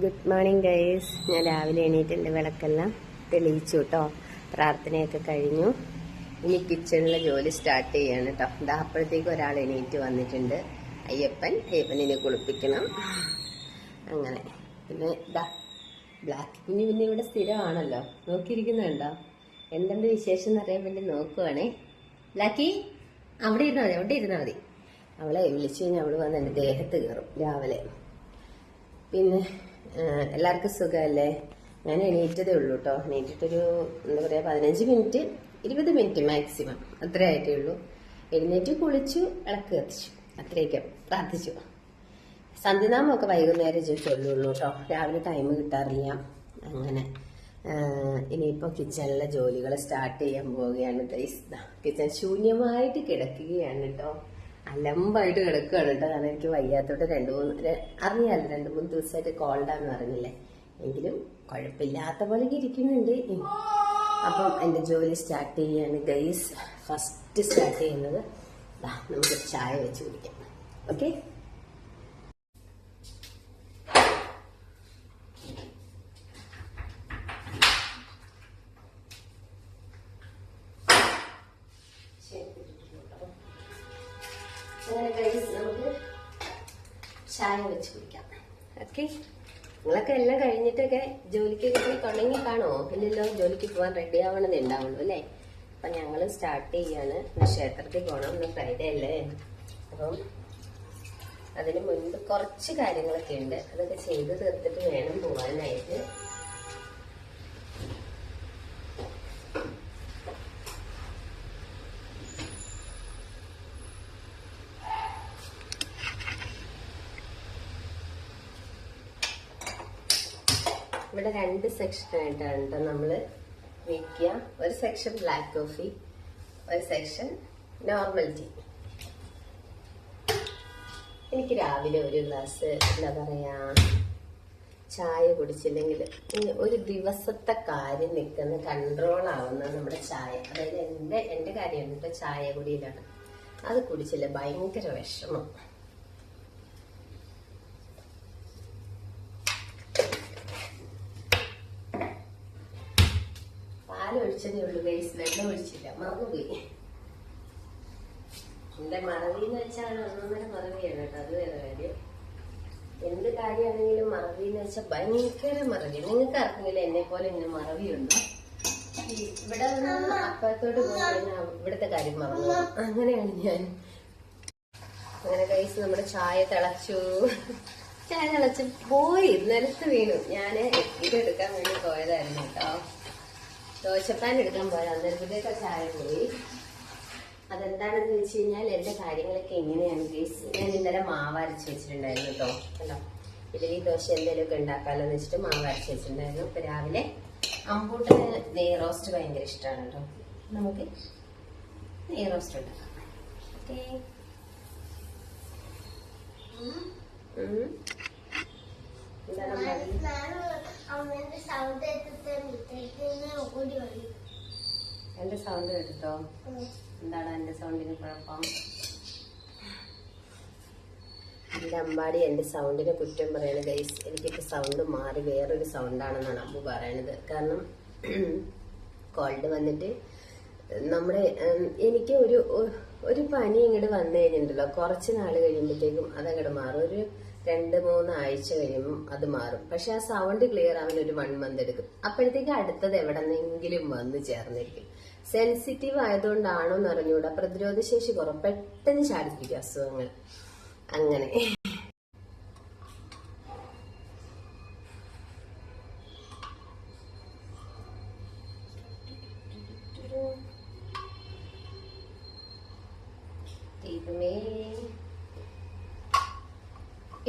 Good morning guys ഞാൻ രാവിലെ എണീറ്റിന്റെ വിളക്കെല്ലാം തെളിയിച്ചു കേട്ടോ പ്രാർത്ഥനയൊക്കെ കഴിഞ്ഞു. ഇനി കിച്ചണിലെ ജോലി സ്റ്റാർട്ട് ചെയ്യാണ് കേട്ടോ ഇതാ അപ്പോഴത്തേക്ക് ഒരാൾ എണീറ്റ് വന്നിട്ടുണ്ട്. അയ്യപ്പൻ അയ്യപ്പനെ കുളിപ്പിക്കണം. അങ്ങനെ. പിന്നെ ഇതാ ബ്ലാക്ക് കുഞ്ഞു പിന്നെ ഇവിടെ സ്ഥിരമാണല്ലോ. നോക്കിയിരിക്കുന്നുണ്ടോ? എന്തുണ്ട് വിശേഷം എന്ന് അറിയാൻ വേണ്ടി നോക്കുവാണേ. ബ്ലാക്കി അവിടെ ഇരുന്നാൽ മതി അവിടെ ഇരുന്നാൽ മതി. അവളെ വിളിച്ചു കഴിഞ്ഞാൽ അവൾ വന്ന് എന്റെ ദേഹത്ത് കയറും രാവിലെ. പിന്നെ എല്ലാവർക്കും സുഖമല്ലേ? ഞാൻ എണീറ്റതേ ഉള്ളൂ കേട്ടോ എണീറ്റിട്ടൊരു എന്താ പറയുക പതിനഞ്ച് മിനിറ്റ് ഇരുപത് മിനിറ്റ് മാക്സിമം. അത്രേ ആയിട്ടേ ഉള്ളൂ എഴുന്നേറ്റ് കുളിച്ചു ഇളക്ക് കത്തിച്ചു. അത്രയൊക്കെ പ്രാർത്ഥിച്ചു. സന്ധ്യനാമൊക്കെ വൈകുന്നേരം ചൊല്ലുള്ളൂ കേട്ടോ രാവിലെ ടൈം കിട്ടാറില്ല. അങ്ങനെ ഇനിയിപ്പോൾ കിച്ചണിലെ ജോലികൾ സ്റ്റാർട്ട് ചെയ്യാൻ പോവുകയാണ്. ഗൈസ് കിച്ചൺ ശൂന്യമായിട്ട് കിടക്കുകയാണ് കേട്ടോ അലമ്പായിട്ട് കിടക്കുകയാണ് കേട്ടോ. കാരണം എനിക്ക് വയ്യാത്തോട്ട് രണ്ട് മൂന്ന് അറിഞ്ഞാലോ രണ്ട് മൂന്ന് ദിവസമായിട്ട് കോൾഡാന്ന് അറിഞ്ഞില്ലേ. എങ്കിലും കുഴപ്പമില്ലാത്ത പോലെ ഇരിക്കുന്നുണ്ട്. അപ്പം എന്റെ ജോലി സ്റ്റാർട്ട് ചെയ്യാണ് ഗൈസ് ഫസ്റ്റ് സ്റ്റാർട്ട് ചെയ്യുന്നത്. നമുക്ക് ചായ വെച്ച് കുടിക്കാം. ഓക്കെ ചായ വെച്ച് കുടിക്കാം. ഓക്കെ. നിങ്ങളൊക്കെ എല്ലാം കഴിഞ്ഞിട്ടൊക്കെ ജോലിക്ക് പോയി തുടങ്ങി കാണുമോ ഇല്ലല്ലോ ജോലിക്ക് പോകാൻ റെഡി ആവണമെന്നേ ഉണ്ടാവുള്ളൂ അല്ലേ? അപ്പൊ ഞങ്ങൾ സ്റ്റാർട്ട് ചെയ്യാണ്. ക്ഷേത്രത്തിൽ പോകണം ഇന്ന് ഫ്രൈഡേ അല്ലേ? അപ്പം അതിന് മുൻപ് കുറച്ച് കാര്യങ്ങളൊക്കെ ഉണ്ട്. അതൊക്കെ ചെയ്ത് തീർത്തിട്ട് വേണം പോകാനായിട്ട് ഇവിടെ രണ്ട് സെക്ഷൻ ആയിട്ടാണ് കേട്ടോ നമ്മൾ വെക്കുക ഒരു സെക്ഷൻ ബ്ലാക്ക് കോഫി ഒരു സെക്ഷൻ നോർമൽ ടീ എനിക്ക് രാവിലെ ഒരു ഗ്ലാസ് എന്താ പറയാ ചായ കുടിച്ചില്ലെങ്കിൽ ഒരു ദിവസത്തെ കാര്യം നിൽക്കുന്ന കൺട്രോൾ ആവുന്ന നമ്മുടെ ചായ. അതായത് എന്റെ എന്റെ കാര്യം ചായ കുടിയിലാണ്. അത് കുടിച്ചില്ല ഭയങ്കര വിഷമം പാൽ ഒഴിച്ചതേ ഉള്ളൂ ഗൈസ് വെള്ളം ഒഴിച്ചില്ല. മറന്നുപോയി എന്റെ മറവി എന്ന് വെച്ചാൽ ഒന്നൊന്നര മറവിയാണ് കേട്ടോ. അത് വേറെ കാര്യം. എന്ത് കാര്യമാണെങ്കിലും മറവി എന്ന് വെച്ചാൽ ഭയങ്കര മറവി നിങ്ങൾക്ക് ആർക്കെങ്കിലും എന്നെ പോലെ ഇങ്ങനെ മറവിയുണ്ടോ? ഇവിടെ നിന്ന് അപ്പുറത്തോട്ട് പോയി ഇവിടുത്തെ കാര്യം മറന്നു. അങ്ങനെയാണ് ഞാൻ. അങ്ങനെ കൈസ് നമ്മുടെ ചായ തിളച്ചു. ചായ തിളച്ച്. പോയി. നിലത്ത് വീണു. ഞാൻ ഇതെടുക്കാൻ വേണ്ടി പോയതായിരുന്നു കേട്ടോ. ദോശപ്പാൻ എടുക്കാൻ പോയത്. അന്നേരത്തേക്ക് ചായ പോയി. അതെന്താണെന്ന് വെച്ച് കഴിഞ്ഞാൽ എന്റെ കാര്യങ്ങളൊക്കെ എങ്ങനെയാണ് ഗീസ് ഞാൻ ഇന്നലെ മാവ് അരച്ച് വെച്ചിട്ടുണ്ടായിരുന്നു കേട്ടോ കണ്ടോ? ഈ ദോശ എന്തെങ്കിലുമൊക്കെ ഉണ്ടാക്കാമല്ലോ എന്ന് വെച്ചിട്ട് മാവ് അരച്ച് വെച്ചിട്ടുണ്ടായിരുന്നു. ഇപ്പൊ രാവിലെ അമ്പൂട്ടിന് നെയ് റോസ്റ്റ് ഭയങ്കര ഇഷ്ടമാണ് കേട്ടോ നമുക്ക് നെയ് റോസ്റ്റ് ഉണ്ടാക്കാം. ഓക്കേ. എന്റെ സൗണ്ട് കേട്ടോ എന്താണ് എന്റെ സൗണ്ടിന് കുഴപ്പം? എന്റെ അമ്പാടി എന്റെ സൗണ്ടിനെ കുറ്റം പറയണ ഗൈസ് എനിക്കിപ്പോ സൗണ്ട് മാറി വേറൊരു സൗണ്ടാണെന്നാണ് അമ്മ പറയണത്. കാരണം കോൾഡ് വന്നിട്ട് നമ്മുടെ എനിക്ക് ഒരു ഒരു പനി ഇങ്ങോട്ട് വന്നു കഴിഞ്ഞിട്ടുണ്ടല്ലോ. കുറച്ച് നാൾ കഴിയുമ്പോഴത്തേക്കും അതങ്ങോട്ട് മാറും. ഒരു രണ്ട് മൂന്ന് ആഴ്ച കഴിയുമ്പോൾ അത് മാറും. പക്ഷെ ആ സൗണ്ട് ക്ലിയർ ആവാൻ ഒരു വൺ മന്ത് എടുക്കും. അപ്പോഴത്തേക്ക് അടുത്തത് എവിടെന്നെങ്കിലും വന്ന് ചേർന്നിരിക്കും. സെൻസിറ്റീവ് ആയതുകൊണ്ടാണോ എന്ന് അറിഞ്ഞുകൂടാ. പ്രതിരോധ ശേഷി കുറവ്. പെട്ടെന്ന് ചാടിപ്പിക്കും അസുഖങ്ങൾ. അങ്ങനെ. ദൈവമേ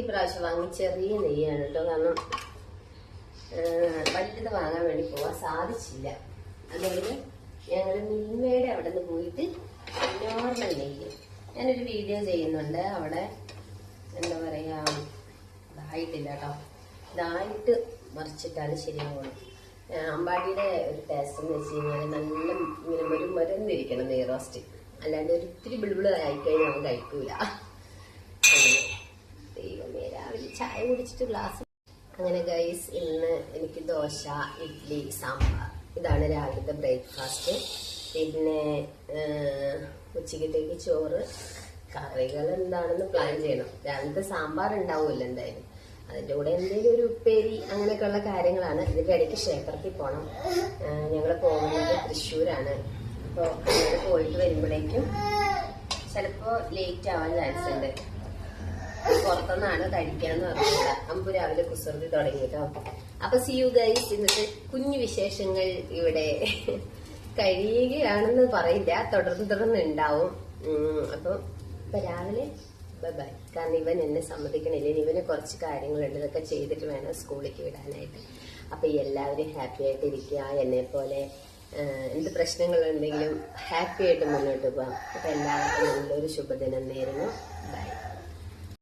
ഇപ്രാവശ്യം വാങ്ങി ചെറിയ നെയ്യാണ് കേട്ടോ. കാരണം വലുത് വാങ്ങാൻ വേണ്ടി പോവാൻ സാധിച്ചില്ല. അതുകൊണ്ട് ഞങ്ങൾ മിൽമയുടെ അവിടെ നിന്ന് പോയിട്ട് നോർമൽ നെയ്യ്. ഞാനൊരു വീഡിയോ ചെയ്യുന്നുണ്ട്. അവിടെ എന്താ പറയാ ഇതായിട്ടില്ല കേട്ടോ. ഇതായിട്ട് മറിച്ചിട്ടാണ് ശരിയാവുള്ളൂ ആ, അമ്പാടിയുടെ ഒരു ടേസ്റ്റ് എന്ന് വെച്ച് കഴിഞ്ഞാൽ നല്ല ഇങ്ങനെ ഒരു മരുന്നിരിക്കണം നെയ് റോസ്റ്റ് അല്ലാണ്ട് ഒരു ഇത്തിരി ബിളിബിൾ ആയിക്കഴിഞ്ഞാൽ അവൻ കഴിക്കൂല. ചായ കുടിച്ചിട്ട് ഗ്ലാസ് അങ്ങനെ ഗൈസ് ഇന്ന് എനിക്ക് ദോശ ഇഡ്ഡലി സാമ്പാർ. ഇതാണ് രാവിലത്തെ ബ്രേക്ക്ഫാസ്റ്റ് പിന്നെ ഉച്ചക്കത്തേക്ക് ചോറ്. കറികൾ എന്താണെന്ന് പ്ലാൻ ചെയ്യണം. രാവിലത്തെ സാമ്പാർ ഉണ്ടാവുമല്ലോ എന്തായാലും. അതിന്റെ കൂടെ എന്തെങ്കിലും ഒരു ഉപ്പേരി അങ്ങനെയൊക്കെയുള്ള കാര്യങ്ങളാണ്. ഇതിന്റെ ഇടയ്ക്ക് ക്ഷേത്രത്തിൽ പോകണം ഞങ്ങൾ പോകുന്നത് തൃശ്ശൂരാണ്. അപ്പോൾ അങ്ങനെ പോയിട്ട് വരുമ്പോഴേക്കും ചിലപ്പോൾ ലേറ്റ് ആവാൻ ചാൻസ് ഉണ്ട്. പുറത്തുനിന്നാണ് കഴിക്കാന്ന് പറഞ്ഞത് അമ്പു രാവിലെ കുസൃതി തുടങ്ങി കേട്ടോ അപ്പൊ സി യു ഗൈസ് ഇന്നത്തെ കുഞ്ഞു വിശേഷങ്ങൾ ഇവിടെ കഴിയുകയാണെന്ന് പറയില്ല. തുടർന്ന് തുടർന്ന് ഉണ്ടാവും. അപ്പൊ ഇപ്പൊ രാവിലെ ബൈ കാരണം ഇവൻ എന്നെ സമ്മതിക്കണില്ല. ഇവന് കുറച്ച് കാര്യങ്ങളുണ്ട്. ഇതൊക്കെ ചെയ്തിട്ട് വേണം സ്കൂളിലേക്ക് വിടാനായിട്ട്. അപ്പൊ എല്ലാവരും ഹാപ്പി ആയിട്ട് ഇരിക്കുക. എന്നെ പോലെ എന്ത് പ്രശ്നങ്ങളുണ്ടെങ്കിലും ഹാപ്പി ആയിട്ട് മുന്നോട്ട് പോകാം അപ്പൊ എല്ലാവർക്കും നല്ലൊരു ശുഭദിനം നേരുന്നു. ബൈ